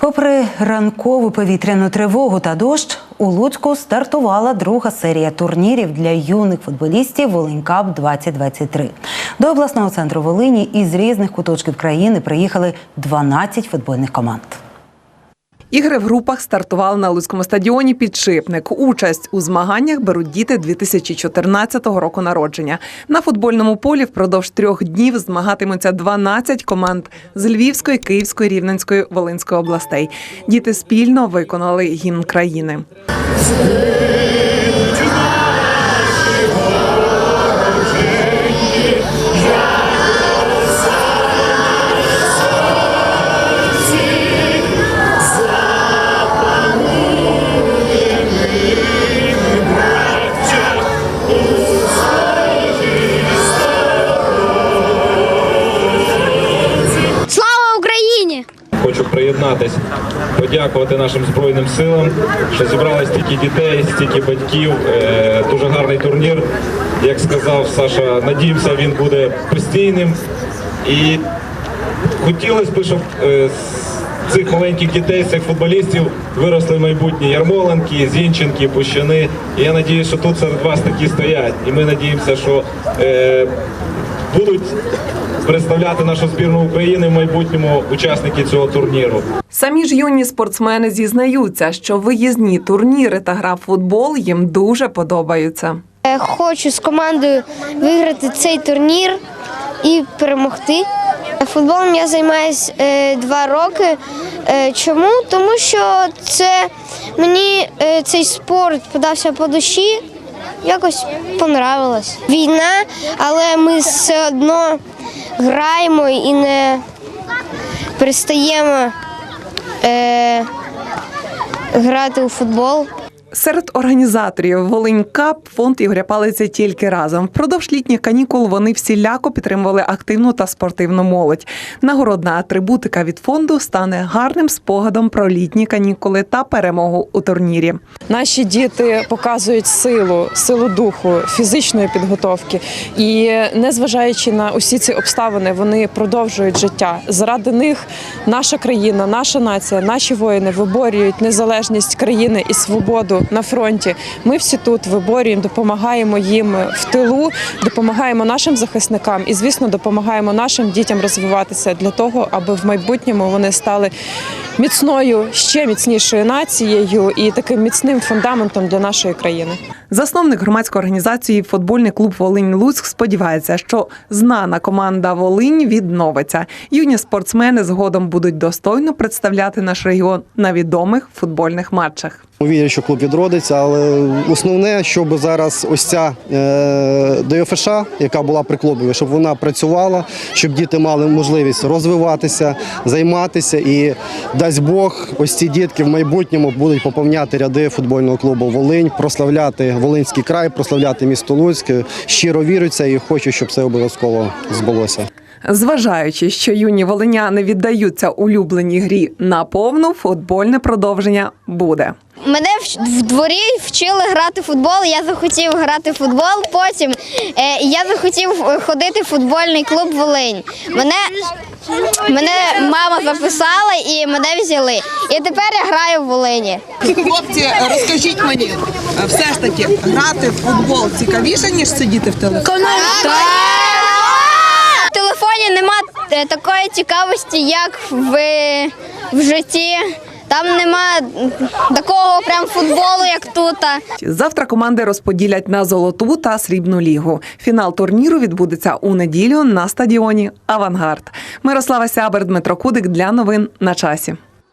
Попри ранкову повітряну тривогу та дощ, у Луцьку стартувала друга серія турнірів для юних футболістів Волинькап 2023 До обласного центру Волині із різних куточків країни приїхали 12 футбольних команд. Ігри в групах стартували на Луцькому стадіоні Підшипник. Участь у змаганнях беруть діти 2014 року народження. На футбольному полі впродовж трьох днів змагатимуться 12 команд з Львівської, Київської, Рівненської, Волинської областей. Діти спільно виконали гімн країни. Приєднатись, подякувати нашим збройним силам, що зібрали стільки дітей, стільки батьків. Е, Дуже гарний турнір. Як сказав Саша, надіємося, він буде постійним. І хотілося б, щоб е, цих маленьких дітей, цих футболістів виросли майбутні Ярмоленки, Зінченки, Пущани. І я надію, що тут серед вас такі стоять. І ми надіємося, що е, будуть представляти нашу збірну України в майбутньому учасники цього турніру. Самі ж юні спортсмени зізнаються, що виїзні турніри та гра в футбол їм дуже подобаються. Е, Хочу з командою виграти цей турнір і перемогти. Футболом я займаюся е, два роки. Е, Чому? Тому що це мені е, цей спорт подався по душі, якось понравилось. Війна, але ми все одно граємо і не перестаємо е, грати у футбол. Серед організаторів Волинь Кап фонд Ігоря Палиця тільки разом. Впродовж літніх канікул вони всіляко підтримували активну та спортивну молодь. Нагородна атрибутика від фонду стане гарним спогадом про літні канікули та перемогу у турнірі. Наші діти показують силу, силу духу, фізичної підготовки. І незважаючи на усі ці обставини, вони продовжують життя. Заради них наша країна, наша нація, наші воїни виборюють незалежність країни і свободу на фронті. Ми всі тут виборюємо, допомагаємо їм в тилу, допомагаємо нашим захисникам і, звісно, допомагаємо нашим дітям розвиватися для того, аби в майбутньому вони стали міцною, ще міцнішою нацією і таким міцним фундаментом для нашої країни. Засновник громадської організації Футбольний клуб Волинь Луцьк сподівається, що знана команда Волинь відновиться. Юні спортсмени згодом будуть достойно представляти наш регіон на відомих футбольних матчах. Вірю, що клуб відродиться, але основне, щоб зараз ось ця е, ДФШ, яка була при клубі, щоб вона працювала, щоб діти мали можливість розвиватися, займатися і дасть Бог, ось ці дітки в майбутньому будуть поповняти ряди футбольного клубу Волинь, прославляти Волинський край, прославляти місто Луцьк. Щиро вірю це і хочу, щоб це обов'язково збулося. Зважаючи, що юні волиняни віддаються улюбленій грі на повну, футбольне продовження буде. Мене в, в дворі вчили грати в футбол. Я захотів грати в футбол. Потім е, я захотів ходити в футбольний клуб Волинь. Мене, мене мама записала і мене взяли. І тепер я граю в Волині. Хлопці, розкажіть мені, е, все ж таки, грати в футбол цікавіше, ніж сидіти в телефоні? В телефоні нема е, такої цікавості, як в, в житті. Там нема такого прям футболу, як тут. Завтра команди розподілять на золоту та срібну лігу. Фінал турніру відбудеться у неділю на стадіоні Авангард. Мирослава Сябер, Дмитро Кудик для новин на часі.